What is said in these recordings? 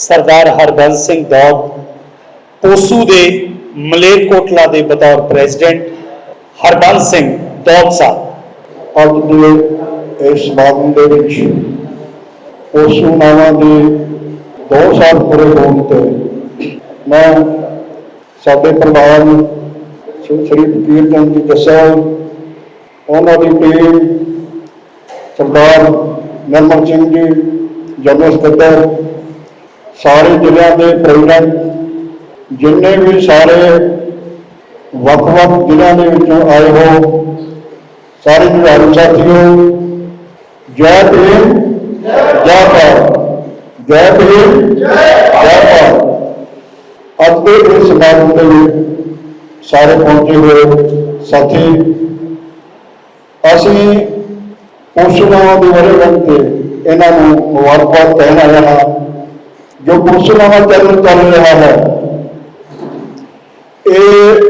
ਸਰਦਾਰ ਹਰਬੰਸ ਸਿੰਘ ਦੌਦ ਪੋਸੂ ਦੇ ਮਲੇਰਕੋਟਲਾ ਦੇ ਬਤੌਰ ਪ੍ਰੈਜ਼ੀਡੈਂਟ ਹਰਬੰਸ ਸਿੰਘ ਦੌਦ ਸਾਹਿਬ। ਅੱਜ ਦੇ ਇਸ ਸਮਾਗਮ ਦੇ ਵਿੱਚ ਪੋਸੂ ਨਾਵਾਂ ਦੇ 2 ਸਾਲ ਪੂਰੇ ਹੋਣ ਤੇ ਮੈਂ ਸਾਡੇ ਪਰਿਵਾਰ ਸ਼੍ਰੀ ਸ਼੍ਰੀ ਫਕੀਰ ਚੰਦ ਜੀ ਦੱਸਿਆ ਉਹਨਾਂ ਦੀ ਟੀਮ ਸਰਦਾਰ ਨਿਰਮਲ ਸਿੰਘ ਜੀ, ਜਨਰਲ ਸਕੱਤਰ ਸਾਰੇ ਜ਼ਿਲ੍ਹਿਆਂ ਦੇ ਪ੍ਰੈਜ਼ੀਡੈਂਟ ਜਿੰਨੇ ਵੀ ਸਾਰੇ ਵੱਖ-ਵੱਖ ਜ਼ਿਲ੍ਹਿਆਂ ਦੇ ਵਿੱਚੋਂ ਆਏ ਹੋ, ਸਾਰੇ ਜੁਝਾਰੂ ਸਾਥੀਓ, ਜੈ ਭੀਮ, ਜੈ ਭਾਰਤ, ਜੈ ਭੀਮ, ਜੈ ਭਾਰਤ। ਅੱਜ ਦੇ ਇਸ ਸਮਾਗਮ ਦੇ ਵਿੱਚ ਸਾਰੇ ਪਹੁੰਚੇ ਹੋਏ ਸਾਥੀ, ਅਸੀਂ ਉਸ ਪੋਸ਼ਣਾਂ ਦੀ ਵਰੇਗੰਢ ਤੇ ਇਹਨਾਂ ਨੂੰ ਮੁਬਾਰਕਬਾਦ ਕਹਿਣਾ ਆਇਆ ਜੋ ਪੋਸ਼ਣਾਂ ਚੱਲ ਚੱਲ ਰਿਹਾ ਹੈ। ਇਹ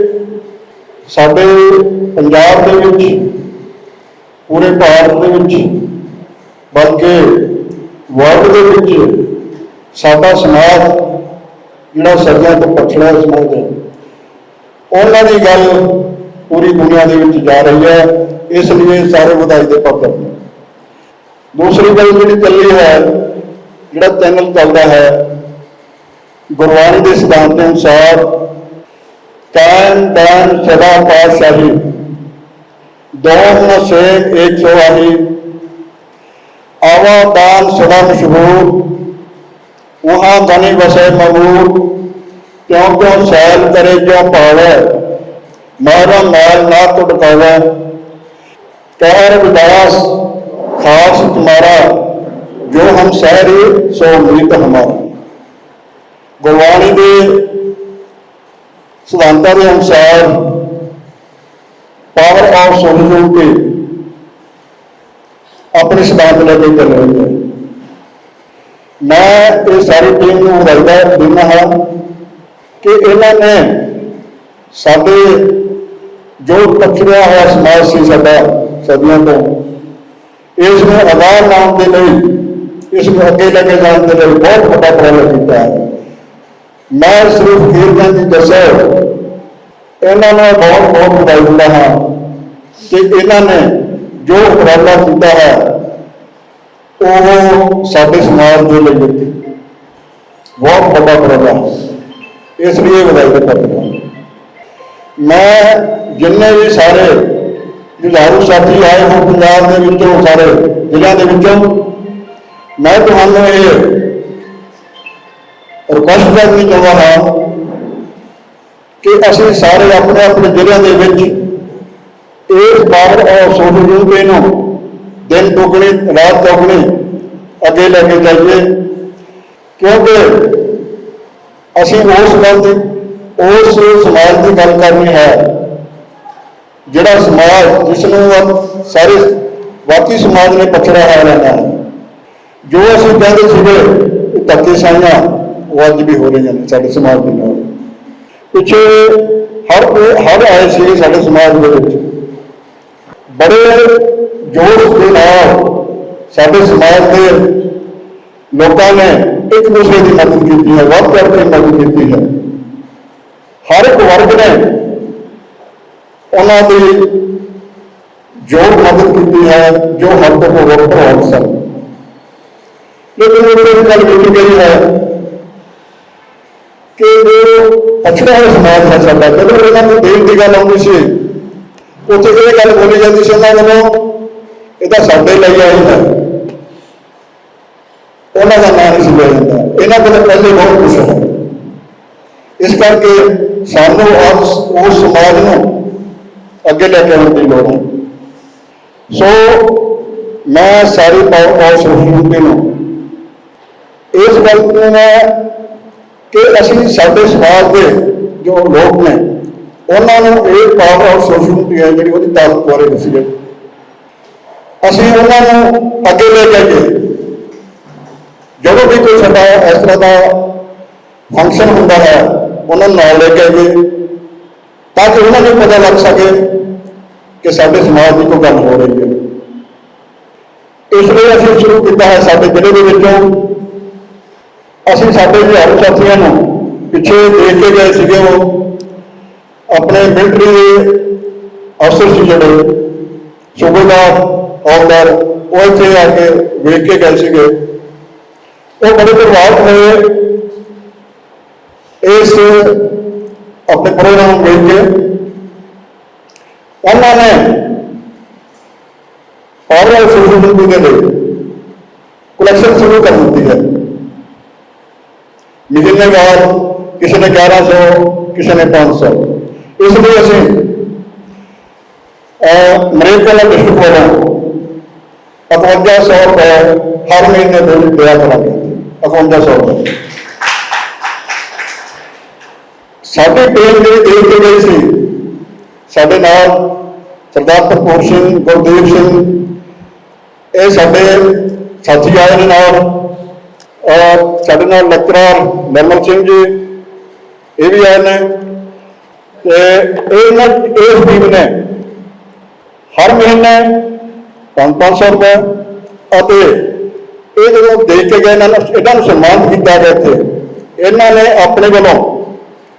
ਸਾਡੇ ਪੰਜਾਬ ਦੇ ਵਿੱਚ, ਪੂਰੇ ਭਾਰਤ ਦੇ ਵਿੱਚ, ਬਲਕਿ ਵਰਲਡ ਦੇ ਵਿੱਚ ਸਾਡਾ ਸਮਾਜ ਜਿਹੜਾ ਸਦੀਆਂ ਤੋਂ ਪਛੜਿਆ ਸਮਾਜ ਹੈ ਉਹਨਾਂ ਦੀ ਗੱਲ ਪੂਰੀ ਦੁਨੀਆ ਦੇ ਵਿੱਚ ਜਾ ਰਹੀ ਹੈ, ਇਸ ਲਈ ਇਹ ਸਾਰੇ ਵਧਾਈ ਦੇ ਪਾਤਰ ਦੂਸਰੀ ਗੱਲ ਜਿਹੜੀ ਚੱਲੀ ਹੈ ਜਿਹੜਾ ਚੈਨਲ ਚੱਲਦਾ ਹੈ, ਗੁਰਬਾਣੀ ਦੇ ਸਿਧਾਂਤ ਦੇ ਅਨੁਸਾਰ ਕਾਇਮ ਦਾਨ ਸਦਾ ਪਾਤਸ਼ਾਹੀ ਦੋਮ ਨ ਸੇਵ ਏਕ ਸਵਾਹੀ, ਆਵਾ ਦਾਨ ਸਦਾ ਮਸ਼ਹੂਰ, ਉਹਾਂ ਧਨੀ ਵਸੇ ਮਮੂਰ ਕਿਉਂ ਕਿਉਂ ਸੈਲ ਕਰੇ ਜੋ ਪਾਵੇ ਮਾਰਾ ਮਾਲ ਨਾ ਟੁਟਕਾਵੇ ਕਹਿਰ ਵਿਦਾਸ, ਖਾਸ ਤੁਮਾਰਾ ਜੋ ਹਮ ਸਹਿ ਰਹੇ, ਸੋ ਅਮ੍ਰਿਤ ਹਮਾਰਾ ਗੁਰਬਾਣੀ ਦੇ ਸਿਧਾਂਤਾਂ ਦੇ ਅਨੁਸਾਰ ਪਾਵਰ ਆਫ ਸੋਲਿਊਸ਼ਨ ਤੇ ਆਪਣੇ ਸਿਧਾਂਤ ਲੈ ਕੇ ਚੱਲ ਰਹੀ ਹੈ ਮੈਂ ਇਹ ਸਾਰੀ ਟੀਮ ਨੂੰ ਵਧਾਈ ਦਿੰਦਾ ਹਾਂ ਕਿ ਇਹਨਾਂ ਨੇ ਸਾਡੇ ਜੋ ਪਛੜਿਆ ਹੋਇਆ ਸਮਾਜ ਸੀ ਸਾਡਾ, ਸਦੀਆਂ ਤੋਂ, ਇਸ ਨੂੰ ਆਵਾਜ਼ ਲਾਉਣ ਦੇ ਲਈ ਇਸ ਨੂੰ ਅੱਗੇ ਲੈ ਕੇ ਜਾਣ ਦੇ ਲਈ ਬਹੁਤ ਵੱਡਾ ਪ੍ਰਯਾਸ ਕੀਤਾ ਹੈ। ਮੈਂ ਸਿਰਫ ਫਕੀਰ ਦੀ ਦੱਸਿਆ ਇਹਨਾਂ ਨੂੰ ਬਹੁਤ ਬਹੁਤ ਵਧਾਈ ਦਿੰਦਾ ਹਾਂ ਕਿ ਇਹਨਾਂ ਨੇ ਜੋ ਉਪਰਾਲਾ ਕੀਤਾ ਹੈ, ਉਹ ਸਾਡੇ ਸਮਾਜ ਦੇ ਲਈ ਇੱਕ ਬਹੁਤ ਵੱਡਾ ਉਪਰਾਲਾ ਇਸ ਲਈ ਵਧਾਈ ਦੇ ਹਾਂ ਮੈਂ ਜਿੰਨੇ ਵੀ ਸਾਰੇ ਜੁਝਾਰੂ ਸਾਥੀ ਆਏ ਹੋ ਪੰਜਾਬ ਦੇ ਵਿੱਚੋਂ, ਸਾਰੇ ਜ਼ਿਲ੍ਹਿਆਂ ਦੇ ਵਿੱਚੋਂ ਮੈਂ ਤੁਹਾਨੂੰ ਇਹ ਰਿਕੁਐਸਟ ਕਰਨੀ ਚਾਹੁੰਦਾ ਹਾਂ ਕਿ ਅਸੀਂ ਸਾਰੇ ਆਪਣੇ ਆਪਣੇ ਜ਼ਿਲ੍ਹਿਆਂ ਦੇ ਵਿੱਚ ਇਸ ਪਾਵਰ ਆਫ ਸੋਸ਼ਲ ਯੂਨਿਟੀ ਨੂੰ ਦਿਨ ਦੁਗਣੀ ਰਾਤ ਚੌਗਣੀ ਅੱਗੇ ਲੈ ਕੇ ਜਾਈਏ। ਕਿਉਂਕਿ ਅਸੀਂ ਉਸ ਗੱਲ ਦੀ ਉਸ ਸਮਾਜ ਦੀ ਗੱਲ ਕਰਨੀ ਹੈ, ਜਿਹੜਾ ਸਮਾਜ ਜਿਸ ਨੂੰ ਸਾਰੇ ਬਾਕੀ ਸਮਾਜ ਨੇ ਪਛੜਿਆ ਹੋਇਆ ਲੈਣਾ ਹੈ ਜੋ ਅਸੀਂ ਕਹਿੰਦੇ ਸੀਗੇ ਕਿ ਧੱਕੇ ਸਾਈਆਂ, ਉਹ ਅੱਜ ਵੀ ਹੋ ਰਹੀਆਂ ਨੇ ਸਾਡੇ ਸਮਾਜ ਦੇ ਨਾਲ। ਪਿੱਛੇ ਹਰ ਹਰ ਆਏ ਸੀ ਸਾਡੇ ਸਮਾਜ ਦੇ ਵਿੱਚ। ਬੜੇ ਜੋਸ਼ ਦੇ ਨਾਲ ਸਾਡੇ ਸਮਾਜ ਦੇ ਲੋਕਾਂ ਨੇ ਇੱਕ ਦੂਸਰੇ ਦੀ ਮਦਦ ਕੀਤੀ ਹੈ, ਵੱਧ ਚੜ੍ਹ ਕੇ ਮਦਦ ਕੀਤੀ ਹੈ। ਹਰ ਇੱਕ ਵਰਗ ਨੇ ਉਹਨਾਂ ਦੀ ਜੋ ਮਦਦ ਕੀਤੀ ਹੈ, ਜੋ ਹੱਦ ਤੋਂ ਹੋਰ ਪ੍ਰਭਾਵ ਸਨ। ਲੇਕਿਨ ਇਹ ਗੱਲ ਕੀਤੀ ਗਈ ਹੈ ਕਿ ਜੋ ਪਛੜਿਆ ਹੋਇਆ ਸਮਾਜ ਹੈ ਸਾਡਾ। ਜਦੋਂ ਇਹਨਾਂ ਨੂੰ ਦੇਣ ਦੀ ਗੱਲ ਆਉਂਦੀ ਸੀ, ਉੱਥੇ ਇਹ ਗੱਲ ਬੋਲੀ ਜਾਂਦੀ ਸੀ ਉਹਨਾਂ ਵੱਲੋਂ, ਇਹ ਤਾਂ ਸਾਡੇ ਲਈ ਆਈ ਹੈ। ਉਹਨਾਂ ਦਾ ਨਾਂ ਨਹੀਂ ਸੀ ਲਿਆ ਜਾਂਦਾ। ਇਹਨਾਂ ਕੋਲ ਪਹਿਲੇ ਬਹੁਤ ਕੁਝ ਹੈ। ਇਸ ਕਰਕੇ ਸਾਨੂੰ ਉਸ ਉਸ ਸਮਾਜ ਨੂੰ ਅੱਗੇ ਲੈ ਕੇ ਆਉਣ ਦੀ ਲੋੜ ਹੈ। ਸੋ, ਮੈਂ ਸਾਰੀ ਪਾਵਰ ਆਫ ਸੋਸਾਇਟੀ ਨੂੰ ਇਸ ਗੱਲ ਨੂੰ ਮੈਂ ਕਿ ਅਸੀਂ ਸਾਡੇ ਸਮਾਜ ਦੇ ਜੋ ਲੋਕ ਨੇ, ਉਹਨਾਂ ਨੂੰ ਇਹ ਪਾਵਰ ਆਫ ਸੋਸ਼ਲ ਮੀਡੀਆ ਜਿਹੜੀ ਉਹਦੀ ਤਾਕਤ ਬਾਰੇ ਦੱਸੀਏ ਅਸੀਂ ਉਹਨਾਂ ਨੂੰ ਅੱਗੇ ਲੈ ਕੇ ਜਾਈਏ ਜਦੋਂ ਵੀ ਕੋਈ ਸਾਡਾ ਇਸ ਤਰ੍ਹਾਂ ਦਾ ਫੰਕਸ਼ਨ ਹੁੰਦਾ ਹੈ, ਉਹਨਾਂ ਨੂੰ ਨਾਲ ਲੈ ਕੇ ਆਈਏ ਤਾਂ ਕਿ ਉਹਨਾਂ ਨੂੰ ਪਤਾ ਲੱਗ ਸਕੇ ਕਿ ਸਾਡੇ ਸਮਾਜ ਦੀ ਕੋਈ ਗੱਲ ਹੋ ਰਹੀ ਹੈ। ਇਸ ਲਈ ਅਸੀਂ ਸ਼ੁਰੂ ਕੀਤਾ ਹੈ ਸਾਡੇ ਜ਼ਿਲ੍ਹੇ ਦੇ ਵਿੱਚੋਂ ਅਸੀਂ ਸਾਡੇ ਬਿਹਾਰ ਸਾਥੀਆਂ ਨੂੰ ਪਿੱਛੇ ਦੇਖ ਕੇ ਗਏ ਸੀਗੇ ਉਹ, ਆਪਣੇ ਮਿਲਟਰੀ ਦੇ ਅਫਸਰ ਸੀ ਜਿਹੜੇ, ਸੂਬੇਦਾਰ ਹੌਲਦਾਰ ਉਹ ਇੱਥੇ ਆ ਕੇ ਵੇਖ ਕੇ ਗਏ ਸੀਗੇ। ਉਹ ਬੜੇ ਪ੍ਰਭਾਵਿਤ ਹੋਏ। ਇਸ ਆਪਣੇ ਪ੍ਰੋਗਰਾਮ ਨੂੰ ਵੇਖ ਕੇ ਉਹਨਾਂ ਨੇ ਪਾਵਰ ਸੋਸ਼ਲ ਦੇ ਲਈ ਕਲੈਕਸ਼ਨ ਸ਼ੁਰੂ ਕਰ ਦਿੱਤੀ ਹੈ। ਮਹੀਨੇ ਬਾਅਦ ਕਿਸੇ ਨੇ 1100 ਕਿਸੇ ਨੇ 500 ਇਸ ਲਈ ਅਸੀਂ ਅਮਰੀਕਾ ਦਾ ਡਿਸਟ੍ਰਿਕਟ ਵੱਲੋਂ 5500 ਰੁਪਏ ਹਰ ਮਹੀਨੇ ਦੇ ਵਿੱਚ ਦਿਆ ਕਰਾਂਗੇ 5500 ਰੁਪਏ ਸਾਡੀ ਟੀਮ ਜਿਹੜੀ ਦੇਖ ਕੇ ਗਈ ਸੀ ਸਾਡੇ ਨਾਲ ਸਰਦਾਰ ਭਰਪੂਰ ਸਿੰਘ ਗੁਰਦੇਵ ਸਿੰਘ ਇਹ ਸਾਡੇ ਸਾਥੀ ਆਏ ਨੇ ਨਾਲ ਔਰ ਸਾਡੇ ਨਾਲ ਲੈਕਚਰਰ ਨਿਰਮਲ ਸਿੰਘ ਜੀ, ਇਹ ਵੀ ਆਏ ਨੇ ਤੇ ਇਹਨਾਂ ਇਸ ਟੀਮ ਨੇ। ਹਰ ਮਹੀਨੇ 5-500 ਰੁਪਏ ਅਤੇ ਇਹ ਜਦੋਂ ਦੇ ਕੇ ਗਏ ਇਹਨਾਂ ਨੂੰ ਇਹਨਾਂ ਨੂੰ ਸਨਮਾਨਿਤ ਕੀਤਾ ਗਿਆ ਇੱਥੇ, ਇਹਨਾਂ ਨੇ ਆਪਣੇ ਵੱਲੋਂ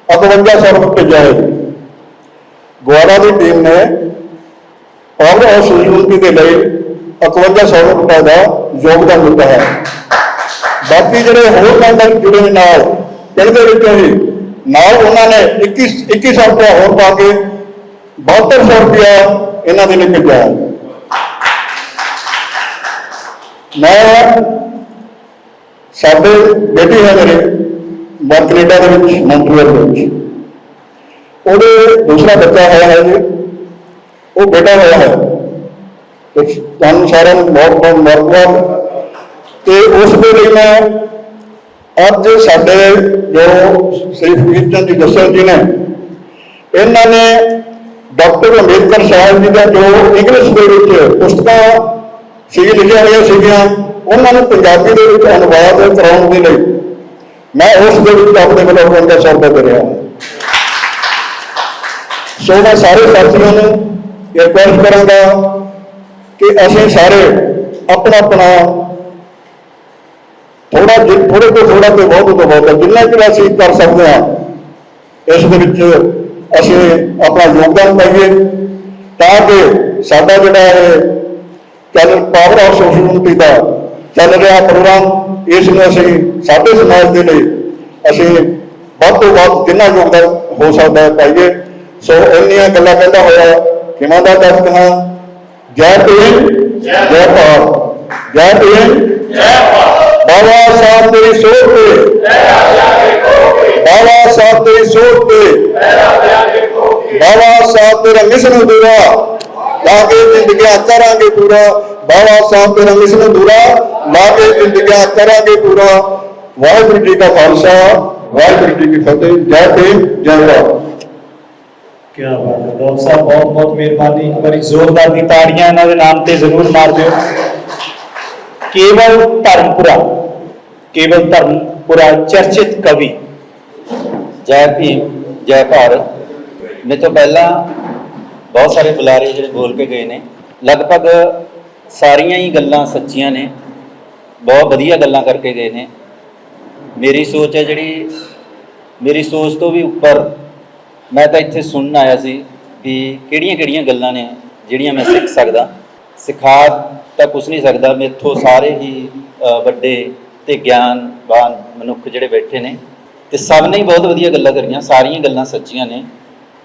5500 ਰੁਪਏ ਜਾਏ ਹੈ। ਗਵਾੜਾ ਦੀ ਟੀਮ ਨੇ ਔਰ ਹਾਊਸ ਯੂਨਿਟੀ ਦੇ ਲਈ 5500 ਰੁਪਏ ਦਾ ਯੋਗਦਾਨ ਦਿੱਤਾ ਹੈ। ਬਾਕੀ ਜਿਹੜੇ ਹੋਰ ਮੈਂਬਰ ਜੁੜੇ ਨੇ ਨਾਲ ਪਿੰਡ ਦੇ ਵਿੱਚੋਂ ਹੀ ਨਾਲ ਉਹਨਾਂ ਨੇ 21 2100 ਰੁਪਏ ਹੋਰ ਪਾ ਕੇ 7200 ਰੁਪਏ ਇਹਨਾਂ ਦੇ ਲਈ ਭੇਜਿਆ ਹੈ ਮੈਂ ਸਾਡੇ ਬੇਟੀ ਹੈ ਮੇਰੇ ਬਾਹਰ ਕੈਨੇਡਾ ਦੇ ਵਿੱਚ, ਮੌਂਟਰੀਅਲ ਦੇ ਵਿੱਚ। ਉਹਦੇ ਦੂਸਰਾ ਬੱਚਾ ਹੋਇਆ ਹੈ ਜੀ, ਉਹ ਬੇਟਾ ਹੋਇਆ ਹੈ। ਤੁਹਾਨੂੰ ਸਾਰਿਆਂ ਨੂੰ ਬਹੁਤ ਬਹੁਤ ਮੁਬਾਰਕਬਾਦ। ਤੇ ਉਸ ਦੇ ਲਈ ਮੈਂ ਅੱਜ ਸਾਡੇ ਜੋ ਸ੍ਰੀ ਫਕੀਰ ਚੰਦ ਜੀ ਜੱਸਲ ਜੀ ਨੇ, ਇਹਨਾਂ ਨੇ ਡਾਕਟਰ ਅੰਬੇਦਕਰ ਸਾਹਿਬ ਜੀ ਦਾ ਜੋ ਇੰਗਲਿਸ਼ ਦੇ ਵਿੱਚ ਪੁਸਤਕਾਂ ਸੀ, ਲਿਖੀਆਂ ਹੋਈਆਂ ਸੀਗੀਆਂ, ਉਹਨਾਂ ਨੂੰ ਪੰਜਾਬੀ ਦੇ ਵਿੱਚ ਅਨੁਵਾਦ ਕਰਾਉਣ ਦੇ ਲਈ ਮੈਂ ਉਸ ਦੇ ਵਿੱਚ ਆਪਣੇ ਵੱਲੋਂ 55 ਸੌਦਾ ਦੇ ਰਿਹਾ ਸੋ ਮੈਂ ਸਾਰੇ ਸਾਥੀਆਂ ਨੂੰ ਰਿਕਵੈਸਟ ਕਰਾਂਗਾ ਕਿ ਅਸੀਂ ਸਾਰੇ ਆਪਣਾ ਆਪਣਾ ਥੋੜਾ ਥੋੜੇ ਤੋਂ ਥੋੜਾ ਤੇ ਬਹੁਤ ਤੋਂ ਬਹੁਤ ਜਿੰਨਾ ਕਿ ਅਸੀਂ ਕਰ ਸਕਦੇ ਹਾਂ, ਇਸ ਦੇ ਵਿੱਚ ਅਸੀਂ ਆਪਣਾ ਯੋਗਦਾਨ ਪਾਈਏ ਤਾਂ ਕਿ ਸਾਡਾ ਜਿਹੜਾ ਇਹ ਚੱਲ ਪਾਵਰ ਆਫ ਸੋਸ਼ਲ ਯੂਨਿਟੀ ਦਾ ਚੱਲ ਰਿਹਾ ਪ੍ਰੋਗਰਾਮ, ਇਸ ਨੂੰ ਅਸੀਂ ਸਾਡੇ ਸਮਾਜ ਦੇ ਲਈ ਅਸੀਂ ਵੱਧ ਤੋਂ ਵੱਧ ਜਿੰਨਾ ਯੋਗਦਾਨ ਹੋ ਸਕਦਾ ਹੈ ਪਾਈਏ। ਸੋ ਇੰਨੀਆਂ ਗੱਲਾਂ ਕਹਿੰਦਾ ਹੋਇਆ, ਕਿਵੇਂ ਦਾ ਦੱਸ ਕਹਾਂ? ਜੈ ਭੀਮ, ਜੈ ਭਾਰਤ। ਜੈ ਭੀਮ ਜੈ ਭਾਰਤ। ਬਾਬਾ ਸਾਹਿਬ ਤੇਰੀ ਸੋਚ ਤੇ ਬਾਬਾ ਸਾਹਿਬ ਤੇਰੀ ਸੋਚ ਤੇ ਬਾਬਾ ਸਾਹਿਬ ਤੇਰਾ ਮਿਸ਼ਨ ਅਧੂਰਾ ਲਾ ਕੇ ਜ਼ਿੰਦਗੀਆਂ ਕਰਾਂਗੇ ਪੂਰਾ ਬਾਬਾ ਸਾਹਿਬ ਤੇਰਾ ਮਿਸ਼ਨ ਅਧੂਰਾ ਲਾ ਕੇ ਜ਼ਿੰਦਗੀਆਂ ਕਰਾਂਗੇ ਪੂਰਾ ਵਾਹਿਗੁਰੂ ਜੀ ਕਾ ਖਾਲਸਾ ਵਾਹਿਗੁਰੂ ਜੀ ਕੀ ਫਤਿਹ ਜੈ ਭੀਮ ਜੈ ਭਾਰਤ ਕੀ ਬਾਤ ਹੈ ਡਾਕਟਰ ਸਾਹਿਬ ਬਹੁਤ ਬਹੁਤ ਮਿਹਰਬਾਨੀ ਇੱਕ ਵਾਰੀ ਜ਼ੋਰਦਾਰ ਦੀ ਤਾੜੀਆਂ ਇਹਨਾਂ ਦੇ ਨਾਮ ਤੇ ਜ਼ਰੂਰ ਮਾਰ ਦਿਓ ਕੇਵਲ ਧਰਮਪੁਰਾ ਕੇਵਲ ਧਰਮਪੁਰਾ ਚਰਚਿਤ ਕਵੀ। ਜੈ ਭੀਮ, ਜੈ ਭਾਰਤ। ਮੇਰੇ ਤੋਂ ਪਹਿਲਾਂ ਬਹੁਤ ਸਾਰੇ ਬੁਲਾਰੇ ਜਿਹੜੇ ਬੋਲ ਕੇ ਗਏ ਨੇ। ਲਗਭਗ ਸਾਰੀਆਂ ਹੀ ਗੱਲਾਂ ਸੱਚੀਆਂ ਨੇ। ਬਹੁਤ ਵਧੀਆ ਗੱਲਾਂ ਕਰਕੇ ਗਏ ਨੇ। ਮੇਰੀ ਸੋਚ ਹੈ ਜਿਹੜੀ, ਮੇਰੀ ਸੋਚ ਤੋਂ ਵੀ ਉੱਪਰ ਮੈਂ ਤਾਂ ਇੱਥੇ ਸੁਣਨ ਆਇਆ ਸੀ ਵੀ ਕਿਹੜੀਆਂ ਕਿਹੜੀਆਂ ਗੱਲਾਂ ਨੇ ਜਿਹੜੀਆਂ ਮੈਂ ਸਿੱਖ ਸਕਦਾ। ਸਿਖਾ ਤਾਂ ਕੁਝ ਨਹੀਂ ਸਕਦਾ। ਮੇਥੋਂ ਸਾਰੇ ਹੀ ਵੱਡੇ ਤੇ ਗਿਆਨਵਾਨ ਮਨੁੱਖ ਜਿਹੜੇ ਬੈਠੇ ਨੇ ਤੇ ਸਭ ਨੇ ਹੀ ਬਹੁਤ ਵਧੀਆ ਗੱਲਾਂ ਕਰੀਆਂ, ਸਾਰੀਆਂ ਗੱਲਾਂ ਸੱਚੀਆਂ ਨੇ।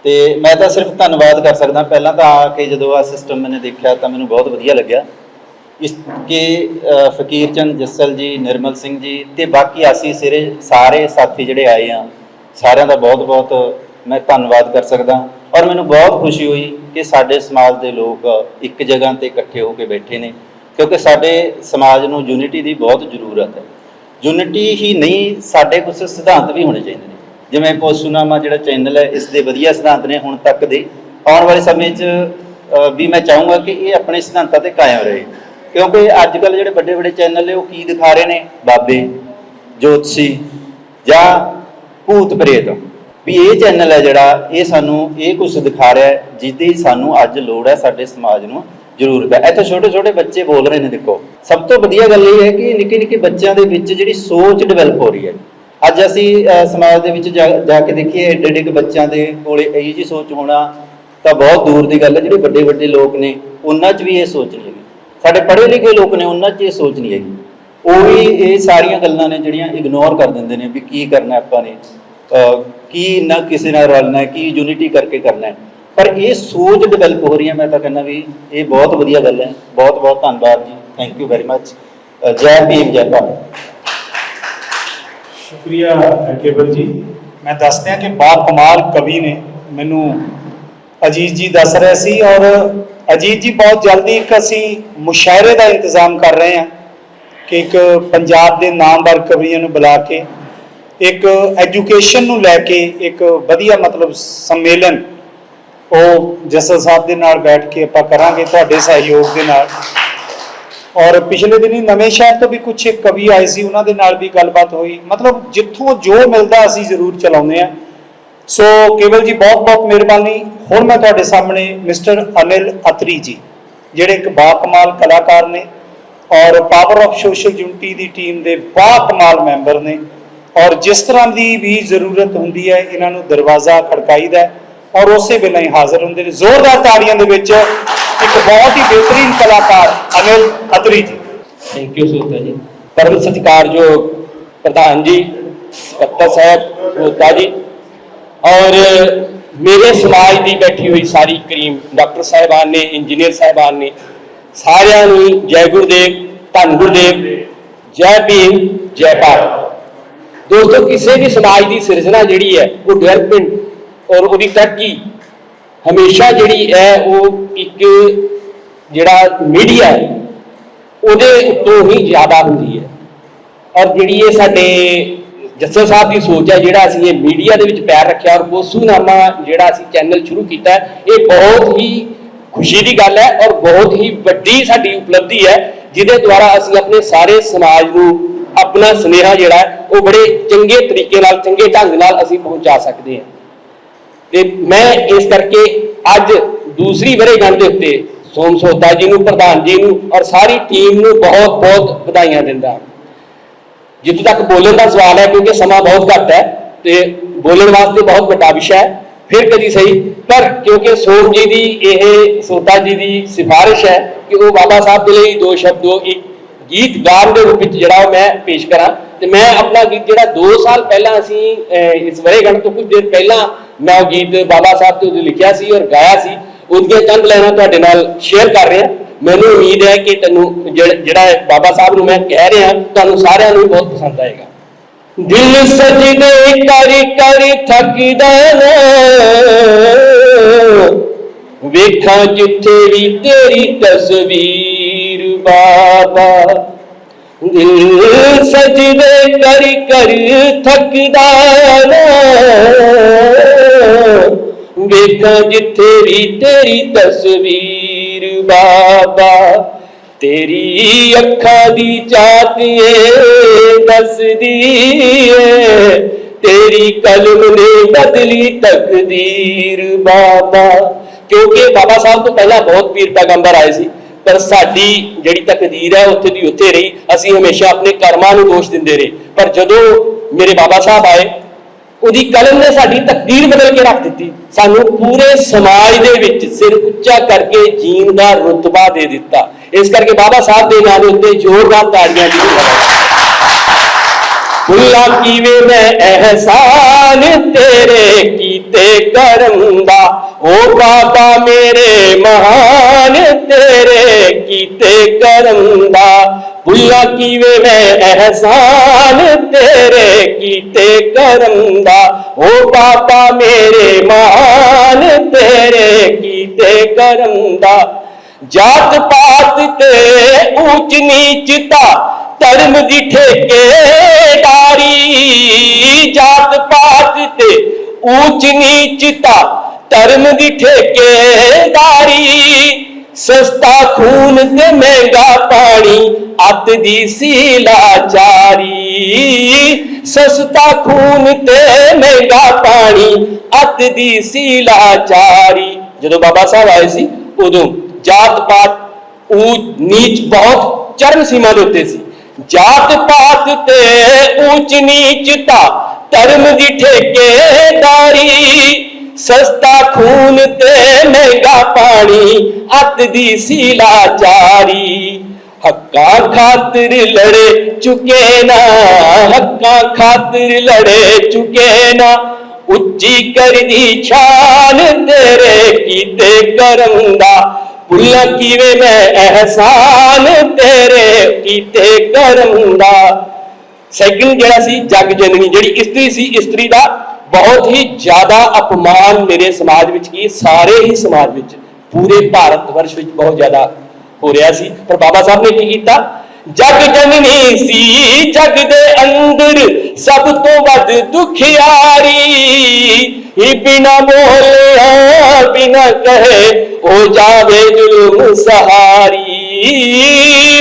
ਤੇ ਮੈਂ ਤਾਂ ਸਿਰਫ ਧੰਨਵਾਦ ਕਰ ਸਕਦਾ ਪਹਿਲਾਂ ਤਾਂ ਆ ਕੇ ਜਦੋਂ ਆ ਸਿਸਟਮ ਮੈਨੇ ਦੇਖਿਆ ਤਾਂ ਮੈਨੂੰ ਬਹੁਤ ਵਧੀਆ ਲੱਗਿਆ। ਇਸ ਕਿ ਫਕੀਰ ਚੰਦ ਜੱਸਲ ਜੀ, ਨਿਰਮਲ ਸਿੰਘ ਜੀ ਤੇ ਬਾਕੀ ਆਸੀ ਸਿਰੇ ਸਾਰੇ ਸਾਥੀ ਜਿਹੜੇ ਆਏ ਆ, ਸਾਰਿਆਂ ਦਾ ਬਹੁਤ ਬਹੁਤ ਮੈਂ ਧੰਨਵਾਦ ਕਰ ਸਕਦਾ। ਔਰ ਮੈਨੂੰ ਬਹੁਤ ਖੁਸ਼ੀ ਹੋਈ ਕਿ ਸਾਡੇ ਸਮਾਜ ਦੇ ਲੋਕ ਇੱਕ ਜਗ੍ਹਾ ਤੇ ਇਕੱਠੇ ਹੋ ਕੇ ਬੈਠੇ ਨੇ, ਕਿਉਂਕਿ ਸਾਡੇ ਸਮਾਜ ਨੂੰ ਯੂਨਿਟੀ ਦੀ ਬਹੁਤ ਜ਼ਰੂਰਤ ਹੈ। ਯੂਨਿਟੀ ਹੀ ਨਹੀਂ, ਸਾਡੇ ਕੁਝ ਸਿਧਾਂਤ ਵੀ ਹੋਣੇ ਚਾਹੀਦੇ ਨੇ। ਜਿਵੇਂ ਕੋਸ਼ੂਨਾਮਾ ਜਿਹੜਾ ਚੈਨਲ ਹੈ, ਇਸ ਦੇ ਵਧੀਆ ਸਿਧਾਂਤ ਨੇ ਹੁਣ ਤੱਕ ਦੇ। ਆਉਣ ਵਾਲੇ ਸਮੇਂ 'ਚ ਵੀ ਮੈਂ ਚਾਹੂੰਗਾ ਕਿ ਇਹ ਆਪਣੇ ਸਿਧਾਂਤਾਂ ਤੇ ਕਾਇਮ ਰਹੇ। ਕਿਉਂਕਿ ਅੱਜ ਕੱਲ ਜਿਹੜੇ ਵੱਡੇ ਵੱਡੇ ਚੈਨਲ ਨੇ, ਉਹ ਕੀ ਦਿਖਾ ਰਹੇ ਨੇ? ਬਾਬੇ, ਜੋਤਸ਼ੀ ਜਾਂ ਭੂਤ ਪ੍ਰੇਤ। ਵੀ ਇਹ ਚੈਨਲ ਹੈ ਜਿਹੜਾ, ਇਹ ਸਾਨੂੰ, ਇਹ ਕੁਝ ਦਿਖਾ ਰਿਹਾ ਹੈ ਜਿਹਦੀ ਸਾਨੂੰ ਅੱਜ ਲੋੜ ਹੈ ਸਾਡੇ ਸਮਾਜ ਨੂੰ ਜ਼ਰੂਰ। ਹੈ ਇੱਥੇ ਛੋਟੇ ਛੋਟੇ ਬੱਚੇ ਬੋਲ ਰਹੇ ਨੇ, ਦੇਖੋ। ਸਭ ਤੋਂ ਵਧੀਆ ਗੱਲ ਇਹ ਹੈ ਕਿ ਨਿੱਕੇ ਨਿੱਕੇ ਬੱਚਿਆਂ ਦੇ ਵਿੱਚ ਜਿਹੜੀ ਸੋਚ ਡਿਵੈਲਪ ਹੋ ਰਹੀ ਹੈ। ਅੱਜ ਅਸੀਂ ਸਮਾਜ ਦੇ ਵਿੱਚ ਜਾ ਜਾ ਕੇ ਦੇਖੀਏ, ਏਡੇ ਏਡੇ ਬੱਚਿਆਂ ਦੇ ਕੋਲੇ ਇਹੀ ਜੀ ਸੋਚ ਹੋਣਾ ਤਾਂ ਬਹੁਤ ਦੂਰ ਦੀ ਗੱਲ ਹੈ। ਜਿਹੜੇ ਵੱਡੇ ਵੱਡੇ ਲੋਕ ਨੇ, ਉਹਨਾਂ 'ਚ ਵੀ ਇਹ ਸੋਚ ਨਹੀਂ ਹੈਗੀ। ਸਾਡੇ ਪੜ੍ਹੇ ਲਿਖੇ ਲੋਕ ਨੇ, ਉਹਨਾਂ 'ਚ ਇਹ ਸੋਚ ਨਹੀਂ ਹੈਗੀ। ਉਹ ਵੀ ਇਹ ਸਾਰੀਆਂ ਗੱਲਾਂ ਨੇ ਜਿਹੜੀਆਂ ਇਗਨੋਰ ਕਰ ਦਿੰਦੇ ਨੇ ਵੀ ਕੀ ਕਰਨਾ ਆਪਾਂ ਨੇ। ਕੀ ਨਾ ਕਿਸੇ ਨਾਲ ਰਲਣਾ ਹੈ, ਕੀ ਯੂਨਿਟੀ ਕਰਕੇ ਕਰਨਾ ਹੈ। ਪਰ ਇਹ ਸੋਚ ਡਿਵੈਲਪ ਹੋ ਰਹੀ ਹੈ, ਮੈਂ ਤਾਂ ਕਹਿੰਦਾ ਵੀ ਇਹ ਬਹੁਤ ਵਧੀਆ ਗੱਲ ਹੈ। ਬਹੁਤ ਬਹੁਤ ਧੰਨਵਾਦ ਜੀ। ਥੈਂਕ ਯੂ ਵੈਰੀ ਮੱਚ ਜੈ ਭੀਮ, ਜੈ ਭਾਰਤ। ਸ਼ੁਕਰੀਆ ਕੇਵਲ ਜੀ। ਮੈਂ ਦੱਸਦਿਆਂ ਕਿ ਬਾ ਕਮਾਲ ਕਵੀ ਨੇ। ਮੈਨੂੰ ਅਜੀਤ ਜੀ ਦੱਸ ਰਹੇ ਸੀ ਔਰ ਅਜੀਤ ਜੀ ਬਹੁਤ ਜਲਦੀ ਇੱਕ ਅਸੀਂ ਮੁਸ਼ਾਇਰੇ ਦਾ ਇੰਤਜ਼ਾਮ ਕਰ ਰਹੇ ਹਾਂ ਕਿ ਇੱਕ ਪੰਜਾਬ ਦੇ ਨਾਮਵਰ ਕਵੀਆਂ ਨੂੰ ਬੁਲਾ ਕੇ, ਇੱਕ ਐਜੂਕੇਸ਼ਨ ਨੂੰ ਲੈ ਕੇ ਇੱਕ ਵਧੀਆ ਮਤਲਬ ਸੰਮੇਲਨ ਉਹ ਜਸਲ ਸਾਹਿਬ ਦੇ ਨਾਲ ਬੈਠ ਕੇ ਆਪਾਂ ਕਰਾਂਗੇ ਤੁਹਾਡੇ ਸਹਿਯੋਗ ਦੇ ਨਾਲ। ਔਰ ਪਿਛਲੇ ਦਿਨੀ ਨਵੇਂ ਸ਼ਹਿਰ ਤੋਂ ਵੀ ਕੁਝ ਕਵੀ ਆਏ ਸੀ, ਉਹਨਾਂ ਦੇ ਨਾਲ ਵੀ ਗੱਲਬਾਤ ਹੋਈ। ਮਤਲਬ ਜਿੱਥੋਂ ਜੋ ਮਿਲਦਾ ਅਸੀਂ ਜ਼ਰੂਰ ਚਲਾਉਂਦੇ ਆ ਸੋ ਕੇਵਲ ਜੀ ਬਹੁਤ ਬਹੁਤ ਮਿਹਰਬਾਨੀ। ਹੁਣ ਮੈਂ ਤੁਹਾਡੇ ਸਾਹਮਣੇ ਮਿਸਟਰ ਅਨਿਲ ਅਤਰੀ ਜੀ, ਜਿਹੜੇ ਇੱਕ ਬਾਕਮਾਲ ਕਲਾਕਾਰ ਨੇ ਔਰ ਪਾਵਰ ਆਫ ਸੋਸ਼ਲ ਯੂਨਿਟੀ ਦੀ ਟੀਮ ਦੇ ਬਾਕਮਾਲ ਮੈਂਬਰ ਨੇ। ਔਰ ਜਿਸ ਤਰ੍ਹਾਂ ਦੀ ਵੀ ਜ਼ਰੂਰਤ ਹੁੰਦੀ ਹੈ, ਇਹਨਾਂ ਨੂੰ ਦਰਵਾਜ਼ਾ ਖੜਕਾਈਦਾ ਹੈ। ਔਰ ਉਸੇ ਵੇਲੇ ਹੀ ਹਾਜ਼ਰ ਹੁੰਦੇ ਨੇ। ਜ਼ੋਰਦਾਰ ਤਾੜੀਆਂ ਦੇ ਵਿੱਚ ਇੱਕ ਬਹੁਤ ਹੀ ਬਿਹਤਰੀਨ ਕਲਾਕਾਰ ਅਨਿਲ ਅਤਰੀ ਜੀ। ਥੈਂਕ ਯੂ ਸੋਤਾ ਜੀ। ਪਰਮ ਸਤਿਕਾਰਯੋਗ ਪ੍ਰਧਾਨ ਜੀ ਸਕੱਤਰ ਸਾਹਿਬ ਰੋਤਾ ਜੀ ਔਰ ਮੇਰੇ ਸਮਾਜ ਦੀ ਬੈਠੀ ਹੋਈ ਸਾਰੀ ਕਰੀਮ ਡਾਕਟਰ ਸਾਹਿਬਾਨ ਨੇ ਇੰਜੀਨੀਅਰ ਸਾਹਿਬਾਨ ਨੇ ਸਾਰਿਆਂ ਨੂੰ ਜੈ ਗੁਰਦੇਵ ਧੰਨ ਗੁਰਦੇਵ ਜੈ ਭੀਮ ਜੈ ਭਾਰਤ। ਦੋਸਤੋ ਕਿਸੇ ਵੀ ਸਮਾਜ ਦੀ ਸਿਰਜਣਾ ਜਿਹੜੀ ਹੈ ਉਹ ਡਿਵੈਲਪਮੈਂਟ ਔਰ ਉਹਦੀ ਤਰੱਕੀ ਹਮੇਸ਼ਾ ਜਿਹੜੀ ਹੈ ਉਹ ਇੱਕ ਜਿਹੜਾ ਮੀਡੀਆ ਹੈ, ਉਹਦੇ ਉੱਤੋਂ ਹੀ ਜ਼ਿਆਦਾ ਹੁੰਦੀ ਹੈ। ਔਰ ਜਿਹੜੀ ਇਹ ਸਾਡੇ ਜੱਸੋ ਸਾਹਿਬ ਦੀ ਸੋਚ ਹੈ, ਜਿਹੜਾ ਅਸੀਂ ਇਹ ਮੀਡੀਆ ਦੇ ਵਿੱਚ ਪੈਰ ਰੱਖਿਆ ਔਰ ਬੋਸੂਨਾਮਾ ਜਿਹੜਾ ਅਸੀਂ ਚੈਨਲ ਸ਼ੁਰੂ ਕੀਤਾ ਇਹ ਬਹੁਤ ਹੀ ਖੁਸ਼ੀ ਦੀ ਗੱਲ ਹੈ ਔਰ ਬਹੁਤ ਹੀ ਵੱਡੀ ਸਾਡੀ ਉਪਲਬਧੀ ਹੈ, ਜਿਹਦੇ ਦੁਆਰਾ ਅਸੀਂ ਆਪਣੇ ਸਾਰੇ ਸਮਾਜ ਨੂੰ ਆਪਣਾ ਸੁਨੇਹਾ ਜਿਹੜਾ ਉਹ ਬੜੇ ਚੰਗੇ ਤਰੀਕੇ ਨਾਲ, ਚੰਗੇ ਢੰਗ ਨਾਲ ਅਸੀਂ ਪਹੁੰਚਾ ਸਕਦੇ ਹਾਂ। ਤੇ ਮੈਂ ਇਸ ਕਰਕੇ ਅੱਜ ਦੂਸਰੀ ਵਰੇਗੰਢ ਦੇ ਉੱਤੇ ਸੋਮ ਸੋਤਾ ਜੀ ਨੂੰ ਪ੍ਰਧਾਨ ਜੀ ਨੂੰ ਔਰ ਸਾਰੀ ਟੀਮ ਨੂੰ ਬਹੁਤ ਬਹੁਤ ਵਧਾਈਆਂ ਦਿੰਦਾ। ਹਾਂ ਜਿੱਥੋਂ ਤੱਕ ਬੋਲਣ ਦਾ ਸਵਾਲ ਹੈ ਕਿਉਂਕਿ ਸਮਾਂ ਬਹੁਤ ਘੱਟ ਹੈ ਤੇ ਬੋਲਣ ਵਾਸਤੇ ਬਹੁਤ ਵੱਡਾ ਵਿਸ਼ਾ ਹੈ ਫਿਰ ਕਦੀ ਸਹੀ। ਪਰ ਕਿਉਂਕਿ ਸੋਮ ਜੀ ਦੀ ਇਹ ਸੋਤਾ ਜੀ ਦੀ ਸਿਫਾਰਿਸ਼ ਹੈ ਕਿ ਉਹ ਬਾਬਾ ਸਾਹਿਬ ਦੇ ਲਈ ਦੋ ਸ਼ਬਦ ਇੱਕ ਗੀਤ ਗਾਉਣ ਦੇ ਰੂਪ ਵਿੱਚ ਜਿਹੜਾ ਉਹ ਮੈਂ ਪੇਸ਼ ਕਰਾਂ। ਤੇ ਮੈਂ ਆਪਣਾ ਗੀਤ ਜਿਹੜਾ 2 ਸਾਲ ਪਹਿਲਾਂ ਅਸੀਂ ਅਹ, ਇਸ ਵਰੇਗੰਢ ਤੋਂ ਕੁਝ ਦੇਰ ਪਹਿਲਾਂ ਮੈਂ ਉਹ ਗੀਤ ਬਾਬਾ ਸਾਹਿਬ ਤੇ ਉਦੋਂ ਲਿਖਿਆ ਸੀ ਔਰ ਗਾਇਆ ਸੀ। ਉਹਦੀਆਂ ਚੰਦ ਲੈਣਾ ਤੁਹਾਡੇ ਨਾਲ ਸ਼ੇਅਰ ਕਰ ਰਿਹਾ। ਮੈਨੂੰ ਉਮੀਦ ਹੈ ਕਿ ਤੈਨੂੰ ਜਿਹੜਾ ਬਾਬਾ ਸਾਹਿਬ ਨੂੰ ਮੈਂ ਕਹਿ ਰਿਹਾ, ਤੁਹਾਨੂੰ ਸਾਰਿਆਂ ਨੂੰ ਬਹੁਤ ਪਸੰਦ ਆਏਗਾ। ਦਿਲ ਸਜਦੇ ਕਰ ਕਰ ਥੱਕਦਾ ਨਾ। ਵੇਖਾਂ ਜਿੱਥੇ ਵੀ ਤੇਰੀ ਤਸਵੀਰ ਬਾਬਾ। ਦਿਲ ਸਜਦੇ ਕਰ ਕਰ ਥੱਕਦਾ ਨਾ। ਵੇਖਾਂ ਜਿੱਥੇ ਵੀ ਤੇਰੀ ਤਸਵੀਰ ਬਾਬਾ, ਤੇਰੀ ਅੱਖਾਂ ਦੀ ਚਾਤੀਏ ਦੱਸਦੀ ਏ, ਤੇਰੀ ਕਲਮ ਨੇ ਬਦਲੀ ਤਕਦੀਰ ਬਾਬਾ। ਕਿਉਂਕਿ ਬਾਬਾ ਸਾਹਿਬ ਤੋਂ ਪਹਿਲਾਂ ਬਹੁਤ ਪੀਰ ਪੈਗੰਬਰ ਆਏ ਸੀ, ਪਰ ਸਾਡੀ ਜਿਹੜੀ ਤਕਦੀਰ ਹੈ ਉੱਥੇ ਦੀ ਉੱਥੇ ਰਹੀ, ਅਸੀਂ ਹਮੇਸ਼ਾ ਆਪਣੇ ਕਰਮਾਂ ਨੂੰ ਦੋਸ਼ ਦਿੰਦੇ ਰਹੇ। ਪਰ ਜਦੋਂ ਮੇਰੇ ਬਾਬਾ ਸਾਹਿਬ ਆਏ ਉਹਦੀ ਕਲਮ ਨੇ ਸਾਡੀ ਤਕਦੀਰ ਬਦਲ ਕੇ ਰੱਖ ਦਿੱਤੀ। ਸਾਨੂੰ ਪੂਰੇ ਸਮਾਜ ਦੇ ਵਿੱਚ ਸਿਰ ਉੱਚਾ ਕਰਕੇ ਜੀਣ ਦਾ ਰੁਤਬਾ ਦੇ ਦਿੱਤਾ। ਇਸ ਕਰਕੇ ਬਾਬਾ ਸਾਹਿਬ ਦੇ ਨਾਂ ਦੇ ਉੱਤੇ ਜ਼ੋਰਦਾਰ ਤਾੜੀਆਂ ਦੀ ਭੁੱਲਾ ਕੀਵੇਂ ਮੈਂ ਅਹਿਸਾਨ ਤੇਰੇ ਕੀਤੇ ਕਰਮ ਦਾ। ਓ ਬਾਬਾ ਮੇਰੇ ਮਹਾਨ ਤੇਰੇ ਕੀਤੇ ਕਰਮ ਦਾ ਭੁੱਲਾ ਕੀਵੇਂ ਮੈਂ ਅਹਿਸਾਨ? ਤੇਰੇ ਕੀਤੇ ਕਰਮ ਦਾ ਓ ਬਾਬਾ ਮੇਰੇ ਮਹਾਨ ਤੇਰੇ ਕੀਤੇ ਕਰਮ ਦਾ ਜਾਤ ਪਾਤ ਤੇ ਊਚ ਨੀਚਤਾ ਧਰਮ ਦੀ ਠੇਕੇਦਾਰੀ ਜਾਤ ਪਾਤ ਤੇ ਊਚ ਨੀਚਤਾ ਧਰਮ ਦੀ ਠੇਕੇਦਾਰੀ ਸਸਤਾ ਖੂਨ ਤੇ ਮਹਿੰਗਾ ਪਾਣੀ ਅੱਤ ਦੀ ਸੀਲਾਚਾਰੀ। ਸਸਤਾ ਖੂਨ ਤੇ ਮਹਿੰਗਾ ਪਾਣੀ ਅੱਤ ਦੀ ਸੀਲਾਚਾਰੀ। ਜਦੋਂ ਬਾਬਾ ਸਾਹਿਬ ਆਏ ਸੀ, ਉਦੋਂ ਜਾਤ ਪਾਤ ਉਹ ਨੀਚ ਬਹੁਤ ਚਰਮ ਸੀਮਾ ਦੇ ਉੱਤੇ ਸੀ। ਜਾਤ ਪਾਤ ਤੇ ਊਚ ਨੀਚਤਾ, ਧਰਮ ਦੀ ਠੇਕੇਦਾਰੀ। ਸਸਤਾ ਖੂਨ ਤੇ ਮਹਿੰਗਾ ਪਾਣੀ, ਅੱਤ ਦੀ ਸੀਲਾ ਸੀਲਾਚਾਰੀ ਹੱਕਾਂ ਖਾਤਰ ਲੜੇ ਚੁਕੇ ਨਾ, ਹੱਕਾਂ ਖਾਤਰ ਲੜੇ ਚੁਕੇ ਨਾ। ਉੱਚੀ ਕਰਦੀ ਛਾਨ ਤੇਰੇ ਕੀਤੇ ਕਰਮ ਦਾ। ਭੁੱਲਾ ਕਿਵੇਂ ਮੈਂ ਅਹਿਸਾਨ ਤੇਰੇ ਕੀਤੇ ਕਰਮ ਦਾ। ਸੈਕਿੰਡ ਜਿਹੜਾ ਸੀ, ਜਗ ਜਨਨੀ, ਜਿਹੜੀ ਇਸਤਰੀ ਸੀ, ਇਸਤਰੀ ਦਾ ਬਹੁਤ ਹੀ ਜ਼ਿਆਦਾ ਅਪਮਾਨ ਮੇਰੇ ਸਮਾਜ ਵਿੱਚ ਕੀ ਸਾਰੇ ਹੀ ਸਮਾਜ ਵਿੱਚ, ਪੂਰੇ ਭਾਰਤ ਵਰਸ਼ ਵਿੱਚ ਬਹੁਤ ਜ਼ਿਆਦਾ ਹੋ ਰਿਹਾ ਸੀ। ਪਰ ਬਾਬਾ ਸਾਹਿਬ ਨੇ ਕੀ ਕੀਤਾ? ਜਗ ਜਨਨੀ ਸੀ, ਜਗ ਦੇ ਅੰਦਰ ਸਭ ਤੋਂ ਵੱਧ ਦੁਖਿਆਰੀ ਹੀ ਬਿਨਾ ਬੋਲਿਆ ਬਿਨਾ ਕਹੇ ਹੋ ਜਾਵੇ ਜ਼ੁਲਮ ਸਹਾਰੀ।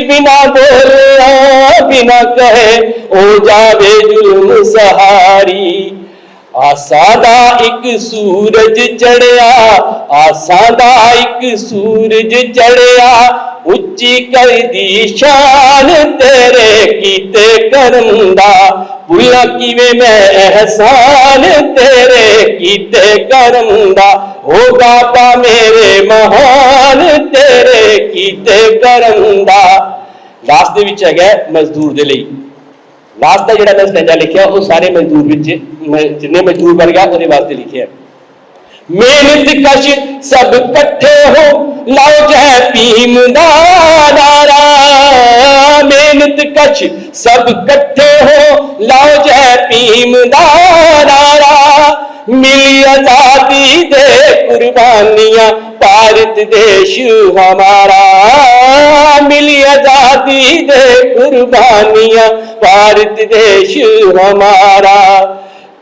ਬਿਨਾ ਬੋਲਿਆ ਬਿਨਾ ਕਹੇ ਹੋ ਜਾਵੇ ਜ਼ੁਲਮ ਸਹਾਰੀ। ਆਸਾ ਦਾ ਇੱਕ ਸੂਰਜ ਚੜਿਆ, ਆਸਾਂ ਦਾ ਇੱਕ ਸੂਰਜ ਚੜਿਆ, ਉੱਚੀ ਕਰਦੀ ਸ਼ਾਨ ਤੇਰੇ ਕੀਤੇ ਕਰਮ ਦਾ। ਭੁੱਲਾ ਕਿਵੇਂ ਮੈਂ ਅਹਿਸਾਨ ਤੇਰੇ ਕੀਤੇ ਕਰਮ ਦਾ। ਹੋ ਬਾਬਾ ਮੇਰੇ ਮਹਾਨ ਤੇਰੇ ਕੀਤੇ ਕਰਮ ਦਾ। ਲਾਸਟ ਦੇ ਵਿੱਚ ਹੈਗਾ ਮਜ਼ਦੂਰ ਦੇ ਲਈ। ਲਾਸਟ ਦਾ ਜਿਹੜਾ ਮੈਂ ਸਟੈਂਜਾ ਲਿਖਿਆ, ਉਹ ਸਾਰੇ ਮਜ਼ਦੂਰ ਵਿੱਚ ਜਿੰਨੇ ਮਜ਼ਦੂਰ ਬਣ ਗਿਆ, ਉਹਦੇ ਵਾਸਤੇ ਲਿਖਿਆ ਮਿਹਨਤ ਕਸ਼ ਸਭ ਇਕੱਠੇ ਹੋ, ਲਾਓ ਜੈ ਭੀਮ ਦਾ ਨਾਰਾ। ਮਿਹਨਤ ਕਸ਼ ਸਭ ਇਕੱਠੇ ਹੋ, ਲਾਓ ਜੈ ਭੀਮ ਦਾ ਨਾਰਾ। ਮਿਲੀ ਆਜ਼ਾਦੀ ਦੇ ਕੁਰਬਾਨੀਆਂ, ਭਾਰਤ ਦੇਸ਼ ਹਮਾਰਾ। ਮਿਲੀ ਆਜ਼ਾਦੀ ਦੇ ਕੁਰਬਾਨੀਆਂ, ਭਾਰਤ ਦੇਸ਼ ਹਮਾਰਾ।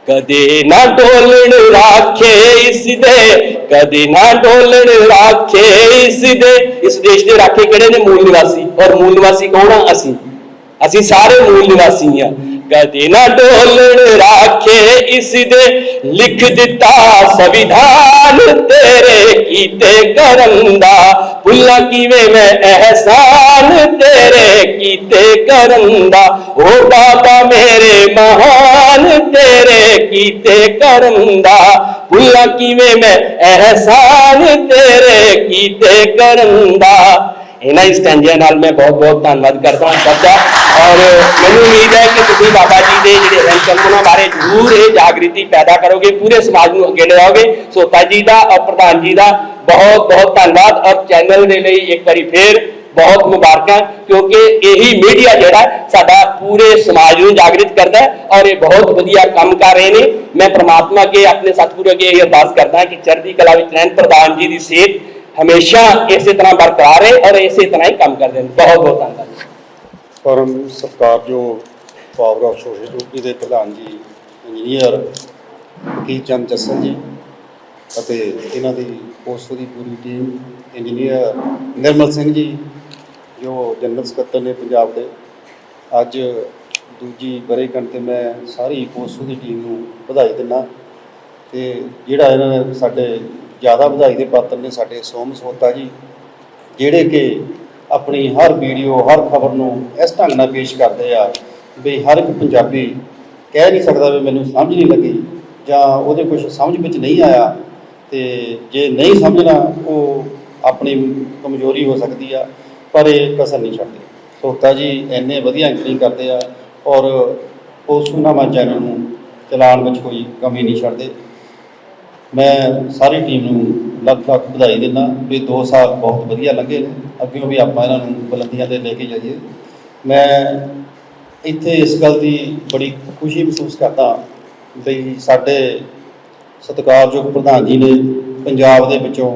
ਕਦੇ ਨਾ ਡੋਲਣ ਰਾਖੇ ਇਸ ਦੇ ਕਦੇ ਨਾ ਡੋਲਣ ਰਾਖੇ ਇਸ ਦੇ ਇਸ ਦੇਸ਼ ਦੇ ਰਾਖੇ ਕਿਹੜੇ ਨੇ? ਮੂਲ ਨਿਵਾਸੀ। ਔਰ ਮੂਲ ਨਿਵਾਸੀ ਕੌਣ ਆ? ਅਸੀਂ। ਅਸੀਂ ਸਾਰੇ ਮੂਲ ਨਿਵਾਸੀ ਆ। ਗਦੀ ਨਾ ਡੋਲਣ ਰਾਖੇ, ਇਸ ਦੇ ਲਿਖ ਦਿੱਤਾ ਸੰਵਿਧਾਨ ਤੇਰੇ ਕੀਤੇ ਕਰਮ ਦਾ। ਭੁੱਲਾ ਕਿਵੇਂ ਮੈਂ ਅਹਿਸਾਨ ਤੇਰੇ ਕੀਤੇ ਕਰਮ ਦਾ। ਓ ਬਾਬਾ ਮੇਰੇ ਮਹਾਨ ਤੇਰੇ ਕੀਤੇ ਕਰਮ ਦਾ। ਭੁੱਲਾ ਕਿਵੇਂ ਮੈਂ ਅਹਿਸਾਨ ਤੇਰੇ ਕੀਤੇ ਕਰਮ ਦਾ। ਇਹਨਾਂ ਹੀ ਸਟੈਂਜਿਆਂ ਨਾਲ ਮੈਂ ਬਹੁਤ ਬਹੁਤ ਧੰਨਵਾਦ ਕਰਦਾ ਹਾਂ ਸਭ ਦਾ ਔਰ ਮੈਨੂੰ ਉਮੀਦ ਹੈ ਕਿ ਤੁਸੀਂ ਬਾਬਾ ਜੀ ਦੇ ਜਿਹੜੇ ਰਹਿਣ ਉਹਨਾਂ ਬਾਰੇ ਜ਼ਰੂਰ ਇਹ ਜਾਗ੍ਰਿਤੀ ਪੈਦਾ ਕਰੋਗੇ, ਪੂਰੇ ਸਮਾਜ ਨੂੰ ਅੱਗੇ ਲਿਆਓਗੇ। ਸੋਤਾ ਜੀ ਦਾ ਔਰ ਪ੍ਰਧਾਨ ਜੀ ਦਾ ਬਹੁਤ ਬਹੁਤ ਧੰਨਵਾਦ। ਔਰ ਚੈਨਲ ਦੇ ਲਈ ਇੱਕ ਵਾਰੀ ਫੇਰ ਬਹੁਤ ਮੁਬਾਰਕਾਂ, ਕਿਉਂਕਿ ਇਹੀ ਮੀਡੀਆ ਜਿਹੜਾ ਸਾਡਾ ਪੂਰੇ ਸਮਾਜ ਨੂੰ ਜਾਗਰਿਤ ਕਰਦਾ ਔਰ ਇਹ ਬਹੁਤ ਵਧੀਆ ਕੰਮ ਕਰ ਰਹੇ ਨੇ। ਮੈਂ ਪ੍ਰਮਾਤਮਾ ਅੱਗੇ ਆਪਣੇ ਸਤਿਗੁਰੂ ਅੱਗੇ ਇਹ ਅਰਦਾਸ ਕਰਦਾ ਕਿ ਚੜ੍ਹਦੀ ਕਲਾ ਵਿੱਚ ਰਹਿਣ, ਪ੍ਰਧਾਨ ਜੀ ਦੀ ਸਿਹਤ ਹਮੇਸ਼ਾ ਇਸੇ ਤਰ੍ਹਾਂ ਬਰਕਰਾਰ ਰਹੇ ਔਰ ਇਸੇ ਤਰ੍ਹਾਂ ਹੀ ਕੰਮ ਕਰਦੇ ਰਹਿਣ ਬਹੁਤ ਬਹੁਤ ਧੰਨਵਾਦ। ਪਰਮ ਸਤਿਕਾਰਯੋਗ ਪਾਵਰ ਆਫ ਸੋਸਾਇਟੀ ਦੇ ਪ੍ਰਧਾਨ ਜੀ ਇੰਜੀਨੀਅਰ ਕੀ ਚੰਦ ਜੱਸਲ ਜੀ ਅਤੇ ਇਹਨਾਂ ਦੀ ਪੋਸਟ ਦੀ ਪੂਰੀ ਟੀਮ ਇੰਜੀਨੀਅਰ ਨਿਰਮਲ ਸਿੰਘ ਜੀ, ਜੋ ਜਨਰਲ ਸਕੱਤਰ ਨੇ ਪੰਜਾਬ ਦੇ, ਅੱਜ ਦੂਜੀ ਬਰੇਕਣ ਤੇ ਮੈਂ ਸਾਰੀ ਪੋਸਟ ਦੀ ਟੀਮ ਨੂੰ ਵਧਾਈ ਦਿੰਦਾ ਤੇ ਜਿਹੜਾ ਇਹਨਾਂ ਨੇ ਸਾਡੇ ਜ਼ਿਆਦਾ ਵਧਾਈ ਦੇ ਪਾਤਰ ਨੇ ਸਾਡੇ ਸੋਮ ਸੋਤਾ ਜੀ, ਜਿਹੜੇ ਕਿ ਆਪਣੀ ਹਰ ਵੀਡੀਓ, ਹਰ ਖਬਰ ਨੂੰ ਇਸ ਢੰਗ ਨਾਲ ਪੇਸ਼ ਕਰਦੇ ਆ ਵੀ ਹਰ ਇੱਕ ਪੰਜਾਬੀ ਕਹਿ ਨਹੀਂ ਸਕਦਾ ਵੀ ਮੈਨੂੰ ਸਮਝ ਨਹੀਂ ਲੱਗੀ ਜਾਂ ਉਹਦੇ ਕੁਝ ਸਮਝ ਵਿੱਚ ਨਹੀਂ ਆਇਆ ਤੇ ਜੇ ਨਹੀਂ ਸਮਝਣਾ, ਉਹ ਆਪਣੀ ਕਮਜ਼ੋਰੀ ਹੋ ਸਕਦੀ ਆ, ਪਰ ਇਹ ਕਸਰ ਨਹੀਂ ਛੱਡਦੇ। ਸੋਤਾ ਜੀ ਇੰਨੇ ਵਧੀਆ ਐਂਕਰਿੰਗ ਕਰਦੇ ਆ ਔਰ ਉਸ ਪੋਸਟੂਨਾਮਾ ਚੈਨਲ ਨੂੰ ਚਲਾਉਣ ਵਿੱਚ ਕੋਈ ਕਮੀ ਨਹੀਂ ਛੱਡਦੇ। ਮੈਂ ਸਾਰੀ ਟੀਮ ਨੂੰ ਲੱਖ ਲੱਖ ਵਧਾਈ ਦਿੰਦਾ ਵੀ 2 ਸਾਲ ਬਹੁਤ ਵਧੀਆ ਲੰਘੇ ਨੇ ਅੱਗੇ ਵੀ ਆਪਾਂ ਇਹਨਾਂ ਨੂੰ ਬੁਲੰਦੀਆਂ ਤੇ ਲੈ ਕੇ ਜਾਈਏ। ਮੈਂ ਇੱਥੇ ਇਸ ਗੱਲ ਦੀ ਬੜੀ ਖੁਸ਼ੀ ਮਹਿਸੂਸ ਕਰਦਾ ਵੀ ਸਾਡੇ ਸਤਿਕਾਰਯੋਗ ਪ੍ਰਧਾਨ ਜੀ ਨੇ ਪੰਜਾਬ ਦੇ ਵਿੱਚੋਂ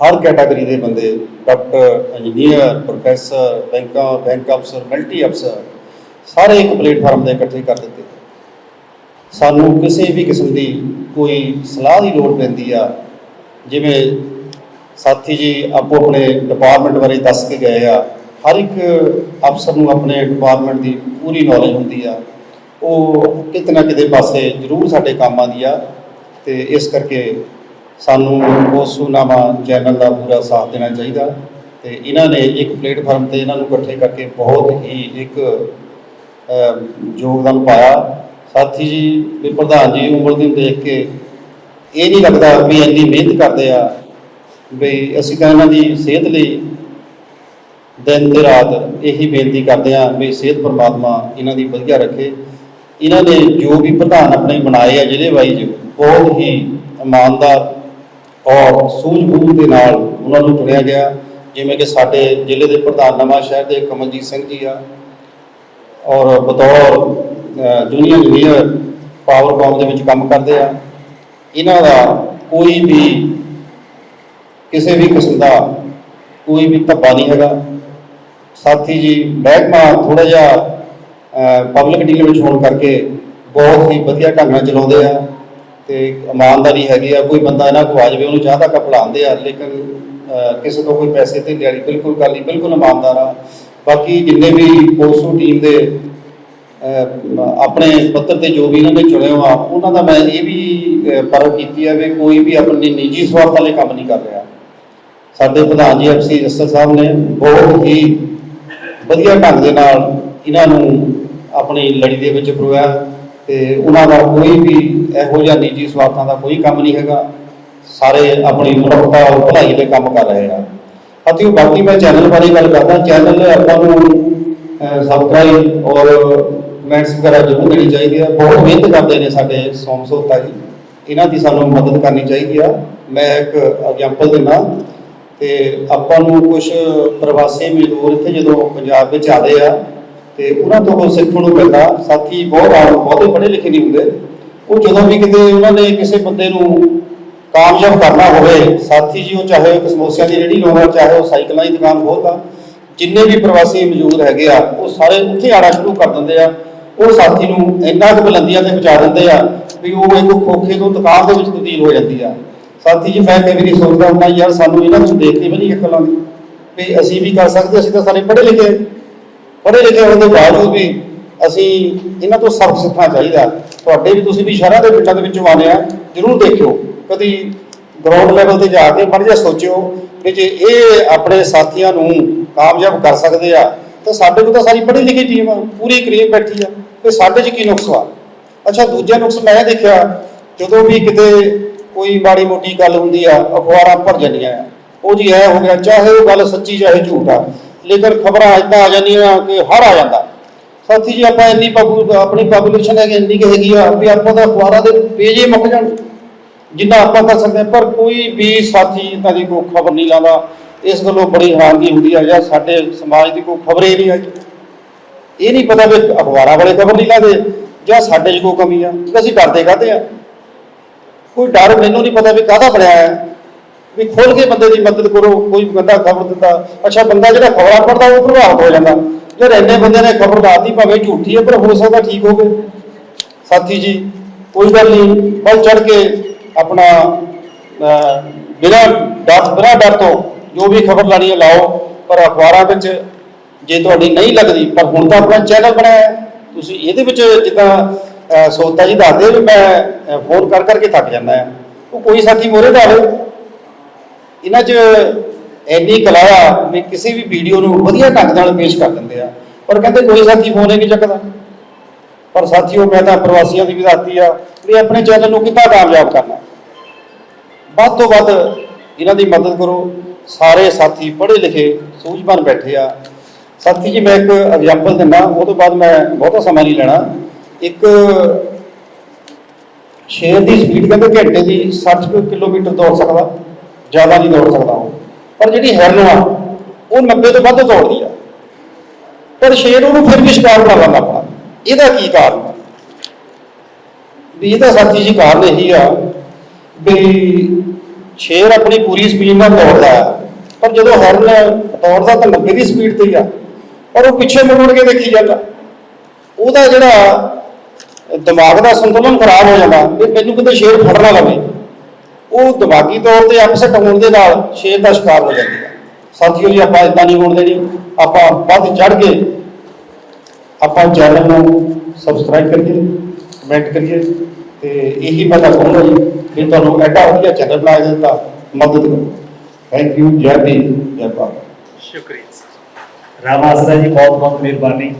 ਹਰ ਕੈਟਾਗਰੀ ਦੇ ਬੰਦੇ ਡਾਕਟਰ ਇੰਜੀਨੀਅਰ ਪ੍ਰੋਫੈਸਰ ਬੈਂਕਾਂ ਬੈਂਕ ਅਫਸਰ ਮਲਟੀ ਅਫਸਰ ਸਾਰੇ ਇੱਕ ਪਲੇਟਫਾਰਮ ਤੇ ਇਕੱਠੇ ਕਰ ਦਿੱਤੇ। ਸਾਨੂੰ ਕਿਸੇ ਵੀ ਕਿਸਮ ਦੀ ਕੋਈ ਸਲਾਹ ਦੀ ਲੋੜ ਪੈਂਦੀ ਆ। ਜਿਵੇਂ ਸਾਥੀ ਜੀ ਆਪੋ ਆਪਣੇ ਡਿਪਾਰਟਮੈਂਟ ਬਾਰੇ ਦੱਸ ਕੇ ਗਏ ਆ। ਹਰ ਇੱਕ ਅਫਸਰ ਨੂੰ ਆਪਣੇ ਡਿਪਾਰਟਮੈਂਟ ਦੀ ਪੂਰੀ ਨੌਲੇਜ ਹੁੰਦੀ ਆ। ਉਹ ਕਿਤੇ ਨਾ ਕਿਤੇ ਪਾਸੇ ਜ਼ਰੂਰ ਸਾਡੇ ਕੰਮ ਆਉਂਦੀ ਆ ਤੇ ਇਸ ਕਰਕੇ ਸਾਨੂੰ ਉਸ ਸੁਨਾਮਾ ਚੈਨਲ ਦਾ ਪੂਰਾ ਸਾਥ ਦੇਣਾ ਚਾਹੀਦਾ। ਤੇ ਇਹਨਾਂ ਨੇ ਇੱਕ ਪਲੇਟਫਾਰਮ ਤੇ ਇਹਨਾਂ ਨੂੰ ਇਕੱਠੇ ਕਰਕੇ ਬਹੁਤ ਹੀ ਇੱਕ ਯੋਗਦਾਨ ਪਾਇਆ। ਸਾਥੀ ਜੀ ਵੀ ਪ੍ਰਧਾਨ ਜੀ ਉਮਰ ਦੀ ਦੇਖ ਕੇ ਇਹ ਨਹੀਂ ਲੱਗਦਾ ਵੀ ਇੰਨੀ ਮਿਹਨਤ ਕਰਦੇ ਆ, ਵੀ ਅਸੀਂ ਤਾਂ ਇਹਨਾਂ ਦੀ ਸਿਹਤ ਲਈ ਦਿਨ ਤੇ ਰਾਤ ਇਹੀ ਬੇਨਤੀ ਕਰਦੇ ਆ ਵੀ ਸਿਹਤ ਪਰਮਾਤਮਾ ਇਹਨਾਂ ਦੀ ਵਧੀਆ ਰੱਖੇ। ਇਹਨਾਂ ਨੇ ਜੋ ਵੀ ਪ੍ਰਧਾਨ ਆਪਣੇ ਬਣਾਏ ਆ ਜ਼ਿਲ੍ਹੇ ਵਾਈਜ਼ ਬਹੁਤ ਹੀ ਇਮਾਨਦਾਰ ਔਰ ਸੂਝਬੂਝ ਦੇ ਨਾਲ ਉਹਨਾਂ ਨੂੰ ਚੁਣਿਆ ਗਿਆ। ਜਿਵੇਂ ਕਿ ਸਾਡੇ ਜ਼ਿਲ੍ਹੇ ਦੇ ਪ੍ਰਧਾਨ ਨਵਾਂ ਸ਼ਹਿਰ ਦੇ ਕਮਲਜੀਤ ਸਿੰਘ ਜੀ ਆ ਔਰ ਬਤੌਰ ਜੂਨੀਅਰ ਇੰਜੀਨੀਅਰ ਪਾਵਰਕਾਮ ਦੇ ਵਿੱਚ ਕੰਮ ਕਰਦੇ ਆ। ਇਹਨਾਂ ਦਾ ਕੋਈ ਵੀ ਕਿਸੇ ਵੀ ਕਿਸਮ ਦਾ ਕੋਈ ਵੀ ਧੱਬਾ ਨਹੀਂ ਹੈਗਾ। ਸਾਥੀ ਜੀ, ਮਹਿਕਮਾ ਥੋੜਾ ਜਿਹਾ ਪਬਲਿਕ ਡੀਲਿੰਗ ਵਿੱਚ ਹੋਣ ਕਰਕੇ ਬਹੁਤ ਹੀ ਵਧੀਆ ਢੰਗ ਨਾਲ ਚਲਾਉਂਦੇ ਆ ਤੇ ਇਮਾਨਦਾਰੀ ਹੈਗੀ ਆ। ਕੋਈ ਬੰਦਾ ਇਹਨਾਂ ਕੋ ਆ ਜਾਵੇ, ਉਹਨੂੰ ਚਾਹ ਦਾ ਕੱਪ ਲਾਉਂਦੇ ਆ, ਲੇਕਿਨ ਕਿਸੇ ਤੋਂ ਕੋਈ ਪੈਸੇ ਤੇ ਲਿਆੜੀ ਬਿਲਕੁਲ ਗੱਲ ਨਹੀਂ, ਬਿਲਕੁਲ ਇਮਾਨਦਾਰ ਆ। ਬਾਕੀ ਜਿੰਨੇ ਵੀ ਪੋਸਟੋ ਟੀਮ ਦੇ ਆਪਣੇ ਪੱਤਰ ਤੇ ਜੋ ਵੀ ਇਹਨਾਂ ਨੇ ਚੁਣਿਆ ਆ ਉਹਨਾਂ ਦਾ ਮੈਂ ਇਹ ਵੀ ਅਹ, ਪਰਖ ਕੀਤੀ ਹੈ ਵੀ ਕੋਈ ਵੀ ਆਪਣੀ ਨਿੱਜੀ ਸਵਾਰਥ ਵਾਲੇ ਕੰਮ ਨਹੀਂ ਕਰ ਰਿਹਾ। ਸਾਡੇ ਪ੍ਰਧਾਨ ਜੀ ਐਫਸੀ ਜੱਸਰ ਸਾਹਿਬ ਨੇ ਬਹੁਤ ਹੀ ਵਧੀਆ ਢੰਗ ਦੇ ਨਾਲ ਇਹਨਾਂ ਨੂੰ ਆਪਣੀ ਲੜੀ ਦੇ ਵਿੱਚ ਪਰੋਇਆ ਤੇ ਉਹਨਾਂ ਦਾ ਕੋਈ ਵੀ ਇਹੋ ਜਿਹਾ ਨਿੱਜੀ ਸਵਾਰਥਾਂ ਦਾ ਕੋਈ ਕੰਮ ਨਹੀਂ ਹੈਗਾ। ਸਾਰੇ ਆਪਣੀ ਮਨੁੱਖਤਾ ਔਰ ਭਲਾਈ ਦੇ ਕੰਮ ਕਰ ਰਹੇ ਆ। ਅਤੇ ਉਹ ਬਾਕੀ ਮੈਂ ਚੈਨਲ ਬਾਰੇ ਗੱਲ ਕਰਦਾ ਚੈਨਲ ਆਪਾਂ ਨੂੰ ਸਬਸਕ੍ਰਾਈਬ ਔਰ ਕਮੈਂਟਸ ਵਗੈਰਾ ਜ਼ਰੂਰ ਦੇਣੀ ਚਾਹੀਦੀ ਆ। ਬਹੁਤ ਮਿਹਨਤ ਕਰਦੇ ਨੇ ਸਾਡੇ ਸੋਮ ਸੋਤਾ ਜੀ। ਇਹਨਾਂ ਦੀ ਸਾਨੂੰ ਮਦਦ ਕਰਨੀ ਚਾਹੀਦੀ ਆ। ਮੈਂ ਇੱਕ ਐਗਜ਼ਾਮਪਲ ਦਿੰਦਾ। ਤੇ ਆਪਾਂ ਨੂੰ ਕੁਝ ਪ੍ਰਵਾਸੀ ਮਜ਼ਦੂਰ ਇੱਥੇ ਜਦੋਂ ਪੰਜਾਬ ਵਿੱਚ ਆਦੇ ਆ, ਤੇ ਉਹਨਾਂ ਤੋਂ ਕੁਛ ਸਿੱਖਣ ਨੂੰ ਮਿਲਦਾ। ਸਾਥੀ ਬਹੁਤ ਆ ਬਹੁਤੇ ਪੜ੍ਹੇ ਲਿਖੇ ਨਹੀਂ ਹੁੰਦੇ। ਉਹ ਜਦੋਂ ਵੀ ਕਿਤੇ ਉਹਨਾਂ ਨੇ ਕਿਸੇ ਬੰਦੇ ਨੂੰ ਕਾਮਯਾਬ ਕਰਨਾ ਹੋਵੇ, ਸਾਥੀ ਜੀ ਉਹ ਚਾਹੇ ਉਹ ਸਮੋਸਿਆਂ ਦੀ ਰੇਹੜੀ ਲਾਉਂਦਾ ਚਾਹੇ ਉਹ ਸਾਈਕਲਾਂ ਦੀ ਦੁਕਾਨ ਖੋਲ੍ਹਦਾ, ਜਿੰਨੇ ਵੀ ਪ੍ਰਵਾਸੀ ਮੌਜੂਦ ਹੈਗੇ ਆ, ਉਹ ਸਾਰੇ ਉੱਥੇ ਆਣਾ ਸ਼ੁਰੂ ਕਰ ਦਿੰਦੇ ਆ। ਉਹ ਸਾਥੀ ਨੂੰ ਇੰਨਾ ਕੁ ਬੁਲੰਦੀਆਂ ਤੇ ਪਹੁੰਚਾ ਦਿੰਦੇ ਆ ਵੀ ਉਹ ਇੱਕ ਖੋਖੇ ਤੋਂ ਦੁਕਾਨ ਦੇ ਵਿੱਚ ਤਬਦੀਲ ਹੋ ਜਾਂਦੀ ਆ। ਸਾਥੀ ਜੀ, ਮੈਂ ਕਈ ਵਾਰੀ ਸੋਚਦਾ ਹੁੰਦਾ ਯਾਰ ਸਾਨੂੰ ਇਹਨਾਂ ਨੂੰ ਦੇਖ ਕੇ ਵੀ ਨਹੀਂ ਅਕਲ ਆਉਂਦੀ। ਵੀ ਅਸੀਂ ਵੀ ਕਰ ਸਕਦੇ, ਅਸੀਂ ਤਾਂ ਸਾਰੇ ਪੜ੍ਹੇ ਲਿਖੇ। ਪੜ੍ਹੇ ਲਿਖੇ ਹੋਣ ਦੇ ਬਾਵਜੂਦ ਵੀ ਅਸੀਂ ਇਹਨਾਂ ਤੋਂ ਸਬਕ ਸਿੱਖਣਾ ਚਾਹੀਦਾ। ਤੁਹਾਡੇ ਵੀ ਤੁਸੀਂ ਵੀ ਸ਼ਹਿਰਾਂ ਦੇ ਪਿੰਡਾਂ ਦੇ ਵਿੱਚੋਂ ਆਉਂਦੇ ਆ, ਜਰੂਰ ਦੇਖਿਓ। ਕਦੀ ਗਰਾਊਂਡ ਲੈਵਲ ਤੇ ਜਾ ਕੇ ਮੜ ਜਾ ਸੋਚਿਓ ਕਿ ਜੇ ਇਹ ਆਪਣੇ ਸਾਥੀਆਂ ਨੂੰ ਕਾਮਯਾਬ ਕਰ ਸਕਦੇ ਆ, ਤਾਂ ਸਾਡੇ ਕੋਲ ਤਾਂ ਸਾਰੀ ਪੜ੍ਹੀ ਲਿਖੀ ਟੀਮ ਆ, ਪੂਰੀ ਕਰੀਮ ਬੈਠੀ ਆ। ਤੇ ਸਾਡੇ 'ਚ ਕੀ ਨੁਕਸ ਵਾ? ਅੱਛਾ ਦੂਜਾ ਨੁਕਸ ਮੈਂ ਦੇਖਿਆ ਜਦੋਂ ਵੀ ਕਿਤੇ ਕੋਈ ਮਾੜੀ ਮੋਟੀ ਗੱਲ ਹੁੰਦੀ ਆ ਅਖਬਾਰਾਂ ਭਰ ਜਾਂਦੀਆਂ ਆ ਉਹ ਜੀ ਐ ਹੋ ਗਿਆ ਚਾਹੇ ਉਹ ਗੱਲ ਸੱਚੀ ਚਾਹੇ ਝੂਠ ਆ ਲੇਕਿਨ ਖਬਰਾਂ ਇਦਾਂ ਆ ਜਾਂਦੀਆਂ ਕਿ ਹਰ ਆ ਜਾਂਦਾ। ਸਾਥੀ ਜੀ ਆਪਾਂ ਇੰਨੀ ਪਬੂ ਆਪਣੀ ਪੋਪੂਲੇਸ਼ਨ ਹੈਗੀ ਇੰਨੀ ਕਿ ਹੈਗੀ ਆ ਵੀ ਆਪਾਂ ਤਾਂ ਅਖਬਾਰਾਂ ਦੇ ਪੇਜ ਹੀ ਮੁੱਕ ਜਾਣ। ਜਿੰਨਾ ਆਪਾਂ ਕਰ ਸਕਦੇ ਹਾਂ, ਪਰ ਕੋਈ ਵੀ ਸਾਥੀ ਇਦਾਂ ਦੀ ਕੋਈ ਖਬਰ ਨਹੀਂ ਲਾਉਂਦਾ। ਇਸ ਗੱਲੋਂ ਬੜੀ ਹੈਰਾਨਗੀ ਹੁੰਦੀ ਆ ਜਾਂ ਸਾਡੇ ਸਮਾਜ ਦੀ ਕੋਈ ਖਬਰ ਹੀ ਨਹੀਂ ਆਈ। ਇਹ ਨਹੀਂ ਪਤਾ ਵੀ ਅਖਬਾਰਾਂ ਵਾਲੇ ਖਬਰ ਨਹੀਂ ਲਾਦੇ ਜਾਂ ਸਾਡੇ 'ਚ ਕੋਈ ਕਮੀ ਆ ਅਸੀਂ ਡਰਦੇ ਕਾਹਦੇ ਆ? ਕੋਈ ਡਰ ਮੈਨੂੰ ਨਹੀਂ ਪਤਾ ਵੀ ਕਾਹਦਾ ਬਣਿਆ ਹੈ। ਵੀ ਖੋਲ ਕੇ ਬੰਦੇ ਦੀ ਮਦਦ ਕਰੋ, ਕੋਈ ਬੰਦਾ ਖਬਰ ਦਿੰਦਾ ਅੱਛਾ, ਬੰਦਾ ਜਿਹੜਾ ਖਬਰਾਂ ਪੜਦਾ ਉਹ ਪ੍ਰਭਾਵਿਤ ਹੋ ਜਾਂਦਾ। ਯਾਰ ਇੰਨੇ ਬੰਦੇ ਨੇ ਖਬਰ ਦੱਸਦੀ ਭਾਵੇਂ ਝੂਠੀ ਹੈ, ਪਰ ਹੋ ਸਕਦਾ ਠੀਕ ਹੋਵੇ। ਸਾਥੀ ਜੀ, ਕੋਈ ਗੱਲ ਨਹੀਂ, ਵੱਲ ਚੜ ਕੇ ਆਪਣਾ ਬਿਨਾਂ ਡਰ ਬਿਨਾਂ ਡਰ ਤੋਂ ਜੋ ਵੀ ਖਬਰ ਲਾਣੀ ਹੈ, ਲਾਓ। ਪਰ ਅਖਬਾਰਾਂ ਵਿੱਚ ਜੇ ਤੁਹਾਡੀ ਨਹੀਂ ਲੱਗਦੀ, ਪਰ ਹੁਣ ਤਾਂ ਆਪਣਾ ਚੈਨਲ ਬਣਾਇਆ ਤੁਸੀਂ ਇਹਦੇ ਵਿੱਚ ਜਿੱਦਾਂ ਸੋਤਾ ਜੀ ਦੱਸਦੇ ਵੀ ਮੈਂ ਫੋਨ ਕਰ ਕਰਕੇ ਥੱਕ ਜਾਂਦਾ ਹੈ। ਉਹ ਕੋਈ ਸਾਥੀ ਮੋਰੇ ਦਾ ਆਵੇ ਇਹਨਾਂ 'ਚ ਇੰਨੀ ਕਲਾ ਆ ਵੀ ਕਿਸੇ ਵੀ ਵੀਡੀਓ ਨੂੰ ਵਧੀਆ ਢੰਗ ਨਾਲ ਪੇਸ਼ ਕਰ ਦਿੰਦੇ ਆ। ਪਰ ਕਹਿੰਦੇ ਕੋਈ ਸਾਥੀ ਫੋਨ ਹੀ ਨਹੀਂ ਚੱਕਦਾ। ਪਰ ਸਾਥੀਓ ਮੈਂ ਤਾਂ ਪ੍ਰਵਾਸੀਆਂ ਦੀ ਵੀ ਦੱਸਦੀ ਆ, ਵੀ ਆਪਣੇ ਚੈਨਲ ਨੂੰ ਕਿੱਦਾਂ ਕਾਮਯਾਬ ਕਰਨਾ। ਵੱਧ ਤੋਂ ਵੱਧ ਇਹਨਾਂ ਦੀ ਮਦਦ ਕਰੋ। ਸਾਰੇ ਸਾਥੀ ਪੜ੍ਹੇ ਲਿਖੇ, ਸੂਝਵਾਨ ਬੈਠੇ ਆ। ਸਾਥੀ ਜੀ, ਮੈਂ ਇੱਕ ਐਗਜ਼ਾਮਪਲ ਦਿੰਦਾ, ਉਹ ਤੋਂ ਬਾਅਦ ਮੈਂ ਬਹੁਤਾ ਸਮਾਂ ਨਹੀਂ ਲੈਣਾ। ਇੱਕ ਸ਼ੇਰ ਦੀ ਸਪੀਡ ਕਹਿੰਦੇ ਘੰਟੇ ਦੀ 60 ਕਿਲੋਮੀਟਰ ਦੌੜ ਸਕਦਾ, ਜ਼ਿਆਦਾ ਨਹੀਂ ਦੌੜ ਸਕਦਾ ਉਹ। ਪਰ ਜਿਹੜੀ ਹੈਰਨ ਆ, ਉਹ 90 ਤੋਂ ਵੱਧ ਦੌੜਦੀ ਆ। ਪਰ ਸ਼ੇਰ ਉਹਨੂੰ ਫਿਰ ਵੀ ਸ਼ਿਕਾਰ ਬਣਾ ਲੈਂਦਾ ਆਪਣਾ। ਇਹਦਾ ਕੀ ਕਾਰਨ ਆ? ਵੀ ਇਹਦਾ ਸਾਥੀ ਜੀ ਕਾਰਨ ਇਹੀ ਆ ਵੀ ਸ਼ੇਰ ਆਪਣੀ ਪੂਰੀ ਸਪੀਡ ਨਾਲ ਦੌੜਦਾ। ਹੈ ਪਰ ਜਦੋਂ ਹੈਰਨ ਦੌੜਦਾ ਤਾਂ 90 ਦੀ ਸਪੀਡ ਤੇ ਹੀ ਆ। ਪਰ ਉਹ ਪਿੱਛੇ ਮੁੜ ਕੇ ਦੇਖੀ ਜਾਂਦਾ ਉਹਦਾ ਜਿਹੜਾ ਦਿਮਾਗ ਦਾ ਸੰਤੁਲਨ ਖਰਾਬ ਹੋ ਜਾਂਦਾ ਇਹ ਮੈਨੂੰ ਕਿਤੇ ਸ਼ੇਰ ਫੜਨਾ ਲਵੇ ਉਹ ਦਿਮਾਗੀ ਤੌਰ ਤੇ ਅਪਸੈਟ ਹੋਣ ਦੇ ਨਾਲ ਸ਼ੇਰ ਦਾ ਸ਼ਿਕਾਰ ਹੋ ਜਾਂਦੀ। ਹੈ ਸਾਥੀਓ ਜੀ, ਆਪਾਂ ਇਦਾਂ ਨਹੀਂ ਹੋਣ ਦੇਣੀ। ਆਪਾਂ ਵੱਧ ਚੜ ਕੇ ਆਪਾਂ ਚੈਨਲ ਨੂੰ ਸਬਸਕ੍ਰਾਈਬ ਕਰੀਏ ਕਮੈਂਟ ਕਰੀਏ ਤੇ ਇਹੀ ਮੈਂ ਤਾਂ ਕਹੂੰਗਾ ਜੀ ਕਿ ਤੁਹਾਨੂੰ ਐਡਾ ਵਧੀਆ ਚੈਨਲ ਬਣਾ ਦਿੱਤਾ, ਮਦਦ ਕਰੋ। ਥੈਂਕ ਯੂ ਜੈ ਭੀਮ ਜੈ ਭਾਰਤ। ਸ਼ੁਕਰੀਆ। ਸਰ ਰਾਮ ਆਸਰਾ ਜੀ ਬਹੁਤ ਬਹੁਤ ਮਿਹਰਬਾਨੀ